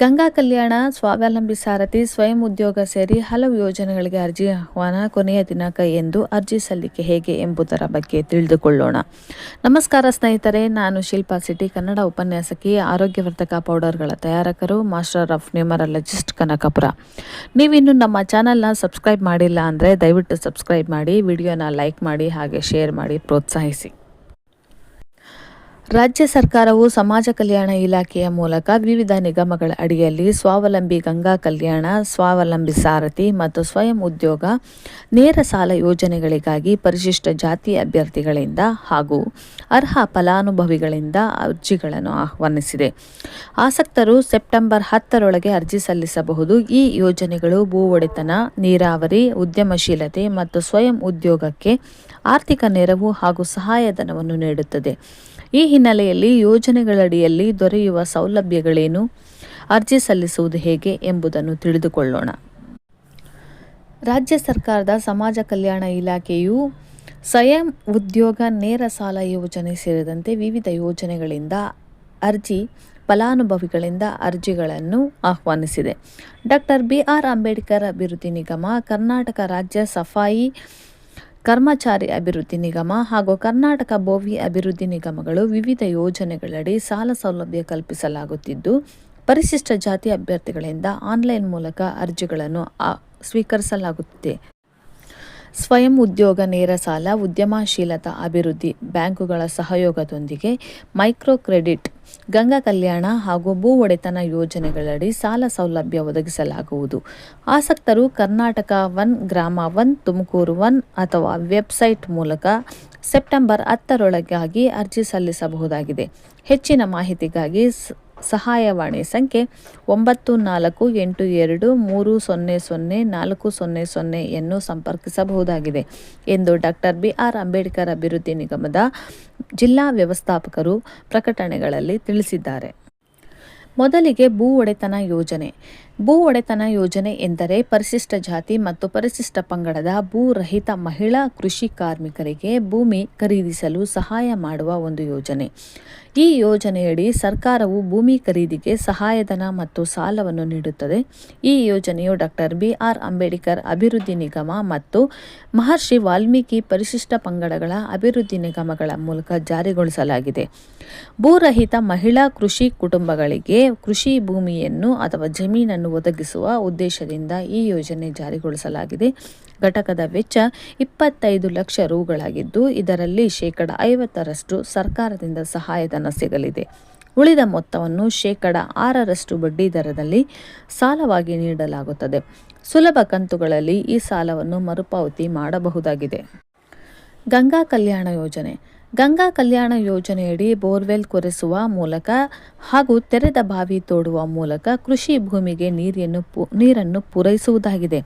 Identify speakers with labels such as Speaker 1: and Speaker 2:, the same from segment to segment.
Speaker 1: ಗಂಗಾ ಕಲ್ಯಾಣ, ಸ್ವಾವಲಂಬಿ ಸಾರಥಿ, ಸ್ವಯಂ ಉದ್ಯೋಗ ಸೇರಿ ಹಲವು ಯೋಜನೆಗಳಿಗೆ ಅರ್ಜಿ ಆಹ್ವಾನ ಕೊನೆಯ ದಿನಾಂಕ ಎಂದು ಅರ್ಜಿ ಸಲ್ಲಿಕೆ ಹೇಗೆ ಎಂಬುದರ ಬಗ್ಗೆ ತಿಳಿದುಕೊಳ್ಳೋಣ. ನಮಸ್ಕಾರ ಸ್ನೇಹಿತರೆ, ನಾನು ಶಿಲ್ಪಾ ಸಿಟಿ, ಕನ್ನಡ ಉಪನ್ಯಾಸಕಿ, ಆರೋಗ್ಯವರ್ಧಕ ಪೌಡರ್ಗಳ ತಯಾರಕರು ಮಾಸ್ಟರ್ ಆಫ್ ನ್ಯೂಮರಾಲಜಿಸ್ಟ್ ಕನಕಪುರ. ನೀವಿನ್ನು ನಮ್ಮ ಚಾನಲ್ನ ಸಬ್ಸ್ಕ್ರೈಬ್ ಮಾಡಿಲ್ಲ ಅಂದರೆ ದಯವಿಟ್ಟು ಸಬ್ಸ್ಕ್ರೈಬ್ ಮಾಡಿ, ವಿಡಿಯೋನ ಲೈಕ್ ಮಾಡಿ, ಹಾಗೆ ಶೇರ್ ಮಾಡಿ, ಪ್ರೋತ್ಸಾಹಿಸಿ. ರಾಜ್ಯ ಸರ್ಕಾರವು ಸಮಾಜ ಕಲ್ಯಾಣ ಇಲಾಖೆಯ ಮೂಲಕ ವಿವಿಧ ನಿಗಮಗಳ ಅಡಿಯಲ್ಲಿ ಸ್ವಾವಲಂಬಿ, ಗಂಗಾ ಕಲ್ಯಾಣ, ಸ್ವಾವಲಂಬಿ ಸಾರಥಿ ಮತ್ತು ಸ್ವಯಂ ಉದ್ಯೋಗ, ನೇರ ಸಾಲ ಯೋಜನೆಗಳಿಗಾಗಿ ಪರಿಶಿಷ್ಟ ಜಾತಿ ಅಭ್ಯರ್ಥಿಗಳಿಂದ ಹಾಗೂ ಅರ್ಹ ಫಲಾನುಭವಿಗಳಿಂದ ಅರ್ಜಿಗಳನ್ನು ಆಹ್ವಾನಿಸಿದೆ. ಆಸಕ್ತರು ಸೆಪ್ಟೆಂಬರ್ ಹತ್ತರೊಳಗೆ ಅರ್ಜಿ ಸಲ್ಲಿಸಬಹುದು. ಈ ಯೋಜನೆಗಳು ಭೂ ಒಡೆತನ ನೀರಾವರಿ, ಉದ್ಯಮಶೀಲತೆ ಮತ್ತು ಸ್ವಯಂ ಉದ್ಯೋಗಕ್ಕೆ ಆರ್ಥಿಕ ನೆರವು ಹಾಗೂ ಸಹಾಯಧನವನ್ನು ನೀಡುತ್ತದೆ. ಈ ಹಿನ್ನೆಲೆಯಲ್ಲಿ ಯೋಜನೆಗಳಡಿಯಲ್ಲಿ ದೊರೆಯುವ ಸೌಲಭ್ಯಗಳೇನು? ಅರ್ಜಿ ಸಲ್ಲಿಸುವುದು ಹೇಗೆ ಎಂಬುದನ್ನು ತಿಳಿದುಕೊಳ್ಳೋಣ. ರಾಜ್ಯ ಸರ್ಕಾರದ ಸಮಾಜ ಕಲ್ಯಾಣ ಇಲಾಖೆಯು ಸ್ವಯಂ ಉದ್ಯೋಗ ನೇರ ಸಾಲ ಯೋಜನೆ ಸೇರಿದಂತೆ ವಿವಿಧ ಯೋಜನೆಗಳಿಂದ ಅರ್ಜಿ, ಫಲಾನುಭವಿಗಳಿಂದ ಅರ್ಜಿಗಳನ್ನು ಆಹ್ವಾನಿಸಿದೆ. ಡಾಕ್ಟರ್ ಬಿ ಆರ್ ಅಂಬೇಡ್ಕರ್ ಅಭಿವೃದ್ಧಿ ನಿಗಮ, ಕರ್ನಾಟಕ ರಾಜ್ಯ ಸಫಾಯಿ ಕರ್ಮಚಾರಿ ಅಭಿವೃದ್ಧಿ ನಿಗಮ ಹಾಗೂ ಕರ್ನಾಟಕ ಭೋವಿ ಅಭಿವೃದ್ಧಿ ನಿಗಮಗಳು ವಿವಿಧ ಯೋಜನೆಗಳಡಿ ಸಾಲ ಸೌಲಭ್ಯ ಕಲ್ಪಿಸಲಾಗುತ್ತಿದ್ದು, ಪರಿಶಿಷ್ಟ ಜಾತಿ ಅಭ್ಯರ್ಥಿಗಳಿಂದ ಆನ್ಲೈನ್ ಮೂಲಕ ಅರ್ಜಿಗಳನ್ನು ಸ್ವೀಕರಿಸಲಾಗುತ್ತಿದೆ. ಸ್ವಯಂ ಉದ್ಯೋಗ ನೇರ ಸಾಲ, ಉದ್ಯಮಶೀಲತಾ ಅಭಿವೃದ್ಧಿ ಬ್ಯಾಂಕುಗಳ ಸಹಯೋಗದೊಂದಿಗೆ ಮೈಕ್ರೋ ಕ್ರೆಡಿಟ್ ಗಂಗಾ ಕಲ್ಯಾಣ ಹಾಗೂ ಭೂ ಒಡೆತನ ಯೋಜನೆಗಳಡಿ ಸಾಲ ಸೌಲಭ್ಯ ಒದಗಿಸಲಾಗುವುದು. ಆಸಕ್ತರು Karnataka one, Grama one, Tumakuru one ಅಥವಾ ವೆಬ್ಸೈಟ್ ಮೂಲಕ ಸೆಪ್ಟೆಂಬರ್ ಹತ್ತರೊಳಗಾಗಿ ಅರ್ಜಿ ಸಲ್ಲಿಸಬಹುದಾಗಿದೆ. ಹೆಚ್ಚಿನ ಮಾಹಿತಿಗಾಗಿ ಸಹಾಯವಾಣಿ ಸಂಖ್ಯೆ ಒಂಬತ್ತು ನಾಲ್ಕು ಎಂಟು ಎರಡು ಮೂರು ಸೊನ್ನೆ ಸೊನ್ನೆ ನಾಲ್ಕು ಸೊನ್ನೆ ಸೊನ್ನೆಯನ್ನು ಸಂಪರ್ಕಿಸಬಹುದಾಗಿದೆ ಎಂದು ಡಾಕ್ಟರ್ ಬಿ ಆರ್ ಅಂಬೇಡ್ಕರ್ ಅಭಿವೃದ್ಧಿ ನಿಗಮದ ಜಿಲ್ಲಾ ವ್ಯವಸ್ಥಾಪಕರು ಪ್ರಕಟಣೆಗಳಲ್ಲಿ ತಿಳಿಸಿದ್ದಾರೆ. ಮೊದಲಿಗೆ ಭೂ ಒಡೆತನ ಯೋಜನೆ. ಭೂ ಒಡೆತನ ಯೋಜನೆ ಎಂದರೆ ಪರಿಶಿಷ್ಟ ಜಾತಿ ಮತ್ತು ಪರಿಶಿಷ್ಟ ಪಂಗಡದ ಭೂರಹಿತ ಮಹಿಳಾ ಕೃಷಿ ಕಾರ್ಮಿಕರಿಗೆ ಭೂಮಿ ಖರೀದಿಸಲು ಸಹಾಯ ಮಾಡುವ ಒಂದು ಯೋಜನೆ. ಈ ಯೋಜನೆಯಡಿ ಸರ್ಕಾರವು ಭೂಮಿ ಖರೀದಿಗೆ ಸಹಾಯಧನ ಮತ್ತು ಸಾಲವನ್ನು ನೀಡುತ್ತದೆ. ಈ ಯೋಜನೆಯು ಡಾಕ್ಟರ್ ಬಿ ಆರ್ ಅಂಬೇಡ್ಕರ್ ಅಭಿವೃದ್ಧಿ ನಿಗಮ ಮತ್ತು ಮಹರ್ಷಿ ವಾಲ್ಮೀಕಿ ಪರಿಶಿಷ್ಟ ಪಂಗಡಗಳ ಅಭಿವೃದ್ಧಿ ನಿಗಮಗಳ ಮೂಲಕ ಜಾರಿಗೊಳಿಸಲಾಗಿದೆ. ಭೂರಹಿತ ಮಹಿಳಾ ಕೃಷಿ ಕುಟುಂಬಗಳಿಗೆ ಕೃಷಿ ಭೂಮಿಯನ್ನು ಅಥವಾ ಜಮೀನನ್ನು ಒದಗಿಸುವ ಉದ್ದೇಶದಿಂದ ಈ ಯೋಜನೆ ಜಾರಿಗೊಳಿಸಲಾಗಿದೆ. ಘಟಕದ ವೆಚ್ಚ ಇಪ್ಪತ್ತೈದು ಲಕ್ಷ ರೂಗಳಾಗಿದ್ದು, ಇದರಲ್ಲಿ ಶೇಕಡ ಐವತ್ತರಷ್ಟು ಸರ್ಕಾರದಿಂದ ಸಹಾಯಧನ ಸಿಗಲಿದೆ. ಉಳಿದ ಮೊತ್ತವನ್ನು ಶೇಕಡ ಆರರಷ್ಟು ಬಡ್ಡಿ ದರದಲ್ಲಿ ಸಾಲವಾಗಿ ನೀಡಲಾಗುತ್ತದೆ. ಸುಲಭ ಕಂತುಗಳಲ್ಲಿ ಈ ಸಾಲವನ್ನು ಮರುಪಾವತಿ ಮಾಡಬಹುದಾಗಿದೆ. ಗಂಗಾ ಕಲ್ಯಾಣ ಯೋಜನೆ. ಗಂಗಾ ಕಲ್ಯಾಣ ಯೋಜನೆಯಡಿ ಬೋರ್ವೆಲ್ ಕೊರೆಸುವ ಮೂಲಕ ಹಾಗೂ ತೆರೆದ ಬಾವಿ ತೋಡುವ ಮೂಲಕ ಕೃಷಿ ಭೂಮಿಗೆ ನೀರನ್ನು ನೀರನ್ನು ಪೂರೈಸುವುದಾಗಿದೆ.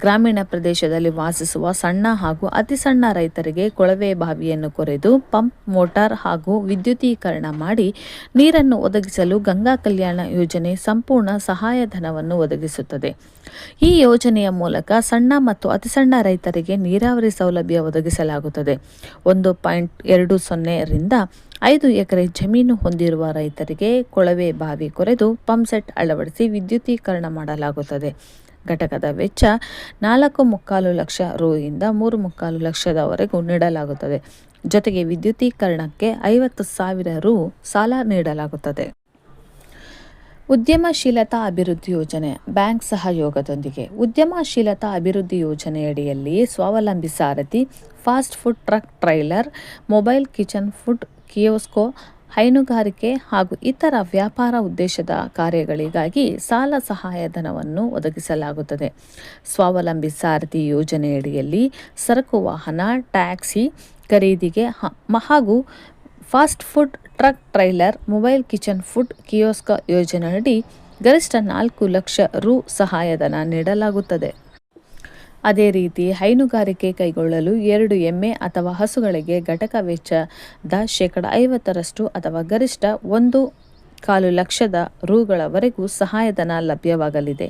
Speaker 1: ಗ್ರಾಮೀಣ ಪ್ರದೇಶದಲ್ಲಿ ವಾಸಿಸುವ ಸಣ್ಣ ಹಾಗೂ ಅತಿ ಸಣ್ಣ ರೈತರಿಗೆ ಕೊಳವೆ ಬಾವಿಯನ್ನು ಕೊರೆದು ಪಂಪ್, ಮೋಟಾರ್ ಹಾಗೂ ವಿದ್ಯುದೀಕರಣ ಮಾಡಿ ನೀರನ್ನು ಒದಗಿಸಲು ಗಂಗಾ ಕಲ್ಯಾಣ ಯೋಜನೆ ಸಂಪೂರ್ಣ ಸಹಾಯಧನವನ್ನು ಒದಗಿಸುತ್ತದೆ. ಈ ಯೋಜನೆಯ ಮೂಲಕ ಸಣ್ಣ ಮತ್ತು ಅತಿ ಸಣ್ಣ ರೈತರಿಗೆ ನೀರಾವರಿ ಸೌಲಭ್ಯ ಒದಗಿಸಲಾಗುತ್ತದೆ. ಒಂದು ಪಾಯಿಂಟ್ ಎರಡು ಸೊನ್ನೆರಿಂದ ಐದು ಎಕರೆ ಜಮೀನು ಹೊಂದಿರುವ ರೈತರಿಗೆ ಕೊಳವೆ ಬಾವಿ ಕೊರೆದು ಪಂಪ್ಸೆಟ್ ಅಳವಡಿಸಿ ವಿದ್ಯುತೀಕರಣ ಮಾಡಲಾಗುತ್ತದೆ. ಘಟಕದ ವೆಚ್ಚ ನಾಲ್ಕು ಮುಕ್ಕಾಲು ಲಕ್ಷ ರೂಯಿಂದ ಮೂರು ಮುಕ್ಕಾಲು ಲಕ್ಷದವರೆಗೂ ನೀಡಲಾಗುತ್ತದೆ. ಜೊತೆಗೆ ವಿದ್ಯುತೀಕರಣಕ್ಕೆ ಐವತ್ತು ಸಾವಿರ ರು ಸಾಲ ನೀಡಲಾಗುತ್ತದೆ. ಉದ್ಯಮಶೀಲತಾ ಅಭಿವೃದ್ಧಿ ಯೋಜನೆ ಬ್ಯಾಂಕ್ ಸಹಯೋಗದೊಂದಿಗೆ. ಉದ್ಯಮಶೀಲತಾ ಅಭಿವೃದ್ಧಿ ಯೋಜನೆಯಡಿಯಲ್ಲಿ Swavalambi Sarathi, fast food truck trailer, mobile kitchen food kiosk, ಹೈನುಗಾರಿಕೆ ಹಾಗೂ ಇತರ ವ್ಯಾಪಾರ ಉದ್ದೇಶದ ಕಾರ್ಯಗಳಿಗಾಗಿ ಸಾಲ ಸಹಾಯಧನವನ್ನು ಒದಗಿಸಲಾಗುತ್ತದೆ. ಸ್ವಾವಲಂಬಿ ಸಾರಥಿ ಯೋಜನೆಯಡಿಯಲ್ಲಿ ಸರಕು ವಾಹನ, ಟ್ಯಾಕ್ಸಿ ಖರೀದಿಗೆ ಹಾಗೂ fast food truck trailer, mobile kitchen food kiosk ಯೋಜನೆಯಡಿ ಗರಿಷ್ಠ ನಾಲ್ಕು ಲಕ್ಷ ರು ಸಹಾಯಧನ ನೀಡಲಾಗುತ್ತದೆ. ಅದೇ ರೀತಿ ಹೈನುಗಾರಿಕೆ ಕೈಗೊಳ್ಳಲು ಎರಡು ಎಮ್ಮೆ ಅಥವಾ ಹಸುಗಳಿಗೆ ಘಟಕ ವೆಚ್ಚದ ಶೇಕಡ ಐವತ್ತರಷ್ಟು ಅಥವಾ ಗರಿಷ್ಠ ಒಂದು ಕಾಲು ಲಕ್ಷದ ರುಗಳವರೆಗೂ ಸಹಾಯಧನ ಲಭ್ಯವಾಗಲಿದೆ.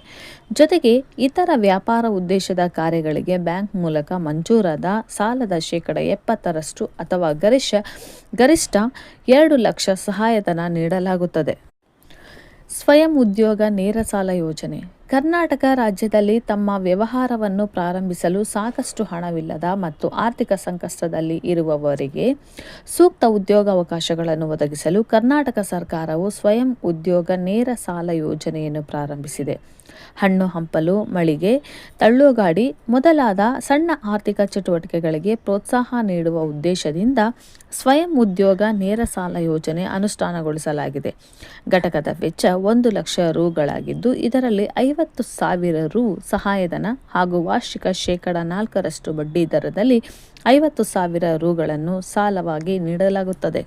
Speaker 1: ಜೊತೆಗೆ ಇತರ ವ್ಯಾಪಾರ ಉದ್ದೇಶದ ಕಾರ್ಯಗಳಿಗೆ ಬ್ಯಾಂಕ್ ಮೂಲಕ ಮಂಜೂರಾದ ಸಾಲದ ಶೇಕಡ ಎಪ್ಪತ್ತರಷ್ಟು ಅಥವಾ ಗರಿಷ್ಠ ಗರಿಷ್ಠ ಎರಡು ಲಕ್ಷ ಸಹಾಯಧನ ನೀಡಲಾಗುತ್ತದೆ. ಸ್ವಯಂ ಉದ್ಯೋಗ ನೇರ ಸಾಲ ಯೋಜನೆ. ಕರ್ನಾಟಕ ರಾಜ್ಯದಲ್ಲಿ ತಮ್ಮ ವ್ಯವಹಾರವನ್ನು ಪ್ರಾರಂಭಿಸಲು ಸಾಕಷ್ಟು ಹಣವಿಲ್ಲದ ಮತ್ತು ಆರ್ಥಿಕ ಸಂಕಷ್ಟದಲ್ಲಿ ಇರುವವರಿಗೆ ಸೂಕ್ತ ಉದ್ಯೋಗಾವಕಾಶಗಳನ್ನು ಒದಗಿಸಲು ಕರ್ನಾಟಕ ಸರ್ಕಾರವು ಸ್ವಯಂ ಉದ್ಯೋಗ ನೇರ ಸಾಲ ಯೋಜನೆಯನ್ನು ಪ್ರಾರಂಭಿಸಿದೆ. ಹಣ್ಣು ಹಂಪಲು, ಮಳಿಗೆ, ತಳ್ಳುಗಾಡಿ ಮೊದಲಾದ ಸಣ್ಣ ಆರ್ಥಿಕ ಚಟುವಟಿಕೆಗಳಿಗೆ ಪ್ರೋತ್ಸಾಹ ನೀಡುವ ಉದ್ದೇಶದಿಂದ ಸ್ವಯಂ ಉದ್ಯೋಗ ನೇರ ಸಾಲ ಯೋಜನೆ ಅನುಷ್ಠಾನಗೊಳಿಸಲಾಗಿದೆ. ಘಟಕದ ವೆಚ್ಚ ಒಂದು ಲಕ್ಷ ರುಗಳಾಗಿದ್ದು, ಇದರಲ್ಲಿ ಐವತ್ತು ಸಾವಿರ ರು ಸಹಾಯಧನ ಹಾಗೂ ವಾರ್ಷಿಕ ಶೇಕಡ ನಾಲ್ಕರಷ್ಟು ಬಡ್ಡಿ ದರದಲ್ಲಿ ಐವತ್ತು ಸಾವಿರ ರುಗಳನ್ನು ಸಾಲವಾಗಿ ನೀಡಲಾಗುತ್ತದೆ.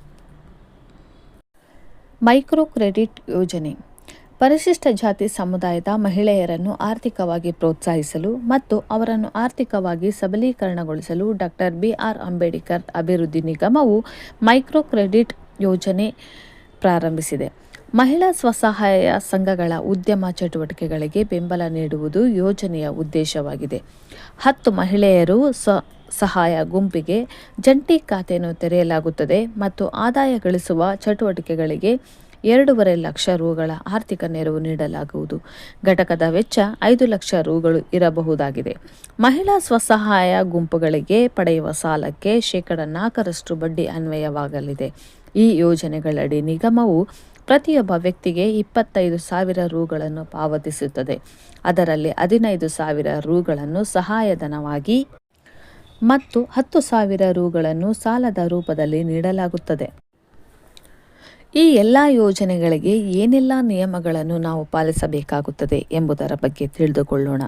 Speaker 1: ಮೈಕ್ರೋ ಕ್ರೆಡಿಟ್ ಯೋಜನೆ. ಪರಿಶಿಷ್ಟ ಜಾತಿ ಸಮುದಾಯದ ಮಹಿಳೆಯರನ್ನು ಆರ್ಥಿಕವಾಗಿ ಪ್ರೋತ್ಸಾಹಿಸಲು ಮತ್ತು ಅವರನ್ನು ಆರ್ಥಿಕವಾಗಿ ಸಬಲೀಕರಣಗೊಳಿಸಲು ಡಾಕ್ಟರ್ ಬಿಆರ್ ಅಂಬೇಡ್ಕರ್ ಅಭಿವೃದ್ಧಿ ನಿಗಮವು ಮೈಕ್ರೋ ಕ್ರೆಡಿಟ್ ಯೋಜನೆ ಪ್ರಾರಂಭಿಸಿದೆ. ಮಹಿಳಾ ಸ್ವಸಹಾಯ ಸಂಘಗಳ ಉದ್ಯಮ ಚಟುವಟಿಕೆಗಳಿಗೆ ಬೆಂಬಲ ನೀಡುವುದು ಯೋಜನೆಯ ಉದ್ದೇಶವಾಗಿದೆ. ಹತ್ತು ಮಹಿಳೆಯರು ಸ್ವ ಸಹಾಯ ಗುಂಪಿಗೆ ಜಂಟಿ ಖಾತೆಯನ್ನು ತೆರೆಯಲಾಗುತ್ತದೆ ಮತ್ತು ಆದಾಯ ಗಳಿಸುವ ಚಟುವಟಿಕೆಗಳಿಗೆ ಎರಡೂವರೆ ಲಕ್ಷ ರುಗಳ ಆರ್ಥಿಕ ನೆರವು ನೀಡಲಾಗುವುದು. ಘಟಕದ ವೆಚ್ಚ ಐದು ಲಕ್ಷ ರುಗಳು ಇರಬಹುದಾಗಿದೆ. ಮಹಿಳಾ ಸ್ವಸಹಾಯ ಗುಂಪುಗಳಿಗೆ ಪಡೆಯುವ ಸಾಲಕ್ಕೆ ಶೇಕಡ ನಾಲ್ಕರಷ್ಟು ಬಡ್ಡಿ ಅನ್ವಯವಾಗಲಿದೆ. ಈ ಯೋಜನೆಗಳಡಿ ನಿಗಮವು ಪ್ರತಿಯೊಬ್ಬ ವ್ಯಕ್ತಿಗೆ ಇಪ್ಪತ್ತೈದು ಸಾವಿರ ರೂಗಳನ್ನು ಪಾವತಿಸುತ್ತದೆ. ಅದರಲ್ಲಿ ಹದಿನೈದು ಸಾವಿರ ರೂಗಳನ್ನು ಸಹಾಯಧನವಾಗಿ ಮತ್ತು ಹತ್ತು ಸಾವಿರ ರೂಗಳನ್ನು ಸಾಲದ ರೂಪದಲ್ಲಿ ನೀಡಲಾಗುತ್ತದೆ. ಈ ಎಲ್ಲ ಯೋಜನೆಗಳಿಗೆ ಏನೆಲ್ಲ ನಿಯಮಗಳನ್ನು ನಾವು ಪಾಲಿಸಬೇಕಾಗುತ್ತದೆ ಎಂಬುದರ ಬಗ್ಗೆ ತಿಳಿದುಕೊಳ್ಳೋಣ.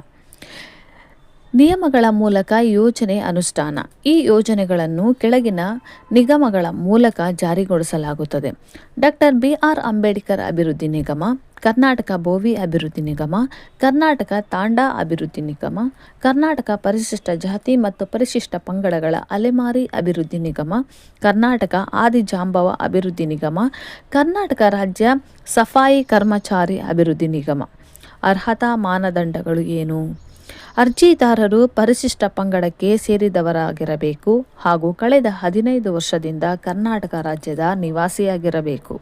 Speaker 1: ನಿಯಮಗಳ ಮೂಲಕ ಯೋಜನೆ ಅನುಷ್ಠಾನ. ಈ ಯೋಜನೆಗಳನ್ನು ಕೆಳಗಿನ ನಿಗಮಗಳ ಮೂಲಕ ಜಾರಿಗೊಳಿಸಲಾಗುತ್ತದೆ. ಡಾಕ್ಟರ್ ಬಿ ಆರ್ ಅಂಬೇಡ್ಕರ್ ಅಭಿವೃದ್ಧಿ ನಿಗಮ, ಕರ್ನಾಟಕ ಬೋವಿ ಅಭಿವೃದ್ಧಿ ನಿಗಮ, ಕರ್ನಾಟಕ ತಾಂಡಾ ಅಭಿವೃದ್ಧಿ ನಿಗಮ, ಕರ್ನಾಟಕ ಪರಿಶಿಷ್ಟ ಜಾತಿ ಮತ್ತು ಪರಿಶಿಷ್ಟ ಪಂಗಡಗಳ ಅಲೆಮಾರಿ ಅಭಿವೃದ್ಧಿ ನಿಗಮ, ಕರ್ನಾಟಕ ಆದಿಜಾಂಬವ ಅಭಿವೃದ್ಧಿ ನಿಗಮ, ಕರ್ನಾಟಕ ರಾಜ್ಯ ಸಫಾಯಿ ಕರ್ಮಚಾರಿ ಅಭಿವೃದ್ಧಿ ನಿಗಮ. ಅರ್ಹತಾ ಮಾನದಂಡಗಳು ಏನು? ಅರ್ಜಿದಾರರು ಪರಿಶಿಷ್ಟ ಪಂಗಡಕ್ಕೆ ಸೇರಿದವರಾಗಿರಬೇಕು ಹಾಗೂ ಕಳೆದ ಹದಿನೈದು ವರ್ಷದಿಂದ ಕರ್ನಾಟಕ ರಾಜ್ಯದ ನಿವಾಸಿಯಾಗಿರಬೇಕು.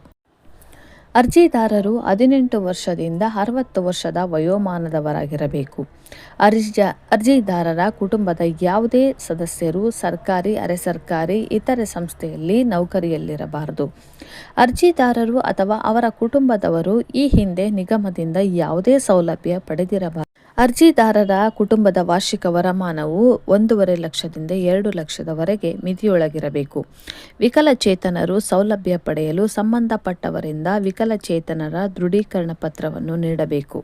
Speaker 1: ಅರ್ಜಿದಾರರು ಹದಿನೆಂಟು ವರ್ಷದಿಂದ ಅರವತ್ತು ವರ್ಷದ ವಯೋಮಾನದವರಾಗಿರಬೇಕು. ಅರ್ಜ, ಅರ್ಜಿದಾರರ ಕುಟುಂಬದ ಯಾವುದೇ ಸದಸ್ಯರು ಸರ್ಕಾರಿ ಅರೆ ಸರ್ಕಾರಿ ಇತರೆ ಸಂಸ್ಥೆಯಲ್ಲಿ ನೌಕರಿಯಲ್ಲಿರಬಾರದು. ಅರ್ಜಿದಾರರು ಅಥವಾ ಅವರ ಕುಟುಂಬದವರು ಈ ಹಿಂದೆ ನಿಗಮದಿಂದ ಯಾವುದೇ ಸೌಲಭ್ಯ ಪಡೆದಿರಬಾರದು. ಅರ್ಜಿದಾರರ ಕುಟುಂಬದ ವಾರ್ಷಿಕ ವರಮಾನವು ಒಂದೂವರೆ ಲಕ್ಷದಿಂದ ಎರಡು ಲಕ್ಷದವರೆಗೆ ಮಿತಿಯೊಳಗಿರಬೇಕು. ವಿಕಲಚೇತನರು ಸೌಲಭ್ಯ ಪಡೆಯಲು ಸಂಬಂಧಪಟ್ಟವರಿಂದ ವಿಕಲಚೇತನರ ದೃಢೀಕರಣ ಪತ್ರವನ್ನು ನೀಡಬೇಕು.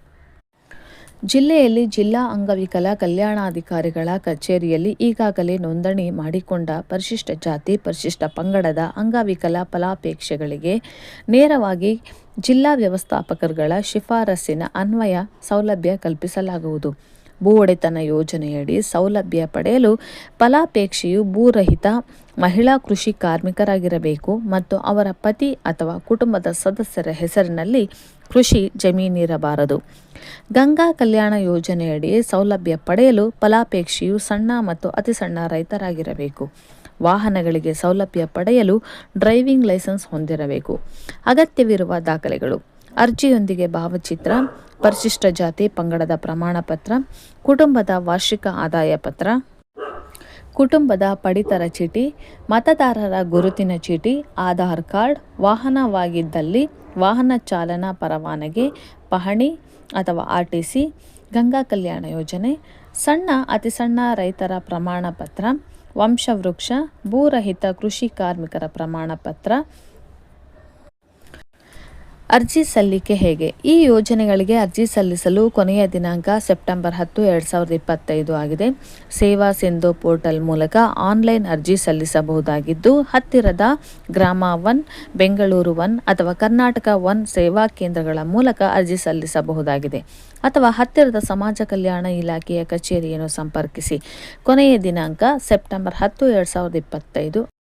Speaker 1: ಜಿಲ್ಲೆಯಲ್ಲಿ ಜಿಲ್ಲಾ ಅಂಗವಿಕಲ ಕಲ್ಯಾಣಾಧಿಕಾರಿಗಳ ಕಚೇರಿಯಲ್ಲಿ ಈಗಾಗಲೇ ನೋಂದಣಿ ಮಾಡಿಕೊಂಡ ಪರಿಶಿಷ್ಟ ಜಾತಿ, ಪರಿಶಿಷ್ಟ ಪಂಗಡದ ಅಂಗವಿಕಲ ಫಲಾಪೇಕ್ಷೆಗಳಿಗೆ ನೇರವಾಗಿ ಜಿಲ್ಲಾ ವ್ಯವಸ್ಥಾಪಕರುಗಳ ಶಿಫಾರಸ್ಸಿನ ಅನ್ವಯ ಸೌಲಭ್ಯ ಕಲ್ಪಿಸಲಾಗುವುದು. ಭೂ ಒಡೆತನ ಯೋಜನೆಯಡಿ ಸೌಲಭ್ಯ ಪಡೆಯಲು ಫಲಾಪೇಕ್ಷೆಯು ಭೂರಹಿತ ಮಹಿಳಾ ಕೃಷಿ ಕಾರ್ಮಿಕರಾಗಿರಬೇಕು ಮತ್ತು ಅವರ ಪತಿ ಅಥವಾ ಕುಟುಂಬದ ಸದಸ್ಯರ ಹೆಸರಿನಲ್ಲಿ ಕೃಷಿ ಜಮೀನಿರಬಾರದು ಗಂಗಾ ಕಲ್ಯಾಣ ಯೋಜನೆಯಡಿ ಸೌಲಭ್ಯ ಪಡೆಯಲು ಫಲಾಪೇಕ್ಷೆಯು ಸಣ್ಣ ಮತ್ತು ಅತಿ ಸಣ್ಣ ರೈತರಾಗಿರಬೇಕು. ವಾಹನಗಳಿಗೆ ಸೌಲಭ್ಯ ಪಡೆಯಲು ಡ್ರೈವಿಂಗ್ ಲೈಸೆನ್ಸ್ ಹೊಂದಿರಬೇಕು. ಅಗತ್ಯವಿರುವ ದಾಖಲೆಗಳು. ಅರ್ಜಿಯೊಂದಿಗೆ ಭಾವಚಿತ್ರ, ಪರಿಶಿಷ್ಟ ಜಾತಿ, ಪಂಗಡದ ಪ್ರಮಾಣ ಪತ್ರ, ಕುಟುಂಬದ ವಾರ್ಷಿಕ ಆದಾಯ ಪತ್ರ, ಕುಟುಂಬದ ಪಡಿತರ ಚೀಟಿ, ಮತದಾರರ ಗುರುತಿನ ಚೀಟಿ, ಆಧಾರ್ ಕಾರ್ಡ್, ವಾಹನವಾಗಿದ್ದಲ್ಲಿ ವಾಹನ ಚಾಲನಾ ಪರವಾನಗಿ, ಪಹಣಿ ಅಥವಾ ಆರ್ ಟಿ ಗಂಗಾ ಕಲ್ಯಾಣ ಯೋಜನೆ, ಸಣ್ಣ ಅತಿ ಸಣ್ಣ ರೈತರ ಪ್ರಮಾಣ ಪತ್ರ ವಂಶವೃಕ್ಷ ಭೂರಹಿತ ಕೃಷಿ ಕಾರ್ಮಿಕರ ಪ್ರಮಾಣ ಪತ್ರ ಅರ್ಜಿ ಸಲ್ಲಿಕೆ ಹೇಗೆ? ಈ ಯೋಜನೆಗಳಿಗೆ ಅರ್ಜಿ ಸಲ್ಲಿಸಲು ಕೊನೆಯ ದಿನಾಂಕ ಸೆಪ್ಟೆಂಬರ್ ಹತ್ತು, ಎರಡು ಸಾವಿರದ ಇಪ್ಪತ್ತೈದು ಆಗಿದೆ. ಸೇವಾ ಸಿಂಧು ಪೋರ್ಟಲ್ ಮೂಲಕ ಆನ್ಲೈನ್ ಅರ್ಜಿ ಸಲ್ಲಿಸಬಹುದಾಗಿದ್ದು, ಹತ್ತಿರದ ಗ್ರಾಮ ಒನ್, ಬೆಂಗಳೂರು ಒನ್ ಅಥವಾ ಕರ್ನಾಟಕ ಒನ್ ಸೇವಾ ಕೇಂದ್ರಗಳ ಮೂಲಕ ಅರ್ಜಿ ಸಲ್ಲಿಸಬಹುದಾಗಿದೆ. ಅಥವಾ ಹತ್ತಿರದ ಸಮಾಜ ಕಲ್ಯಾಣ ಇಲಾಖೆಯ ಕಚೇರಿಯನ್ನು ಸಂಪರ್ಕಿಸಿ. ಕೊನೆಯ ದಿನಾಂಕ ಸೆಪ್ಟೆಂಬರ್ ಹತ್ತು, ಎರಡು ಸಾವಿರದ ಇಪ್ಪತ್ತೈದು.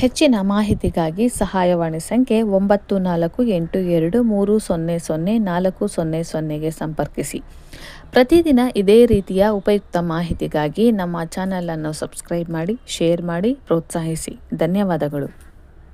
Speaker 1: ಹೆಚ್ಚಿನ ಮಾಹಿತಿಗಾಗಿ ಸಹಾಯವಾಣಿ ಸಂಖ್ಯೆ ಒಂಬತ್ತು ನಾಲ್ಕು ಎಂಟು ಎರಡು ಮೂರು ಸೊನ್ನೆ ಸೊನ್ನೆ ನಾಲ್ಕು ಸೊನ್ನೆ ಸೊನ್ನೆಗೆ ಸಂಪರ್ಕಿಸಿ. ಪ್ರತಿದಿನ ಇದೇ ರೀತಿಯ ಉಪಯುಕ್ತ ಮಾಹಿತಿಗಾಗಿ ನಮ್ಮ ಚಾನಲನ್ನು ಸಬ್ಸ್ಕ್ರೈಬ್ ಮಾಡಿ, ಶೇರ್ ಮಾಡಿ, ಪ್ರೋತ್ಸಾಹಿಸಿ. ಧನ್ಯವಾದಗಳು.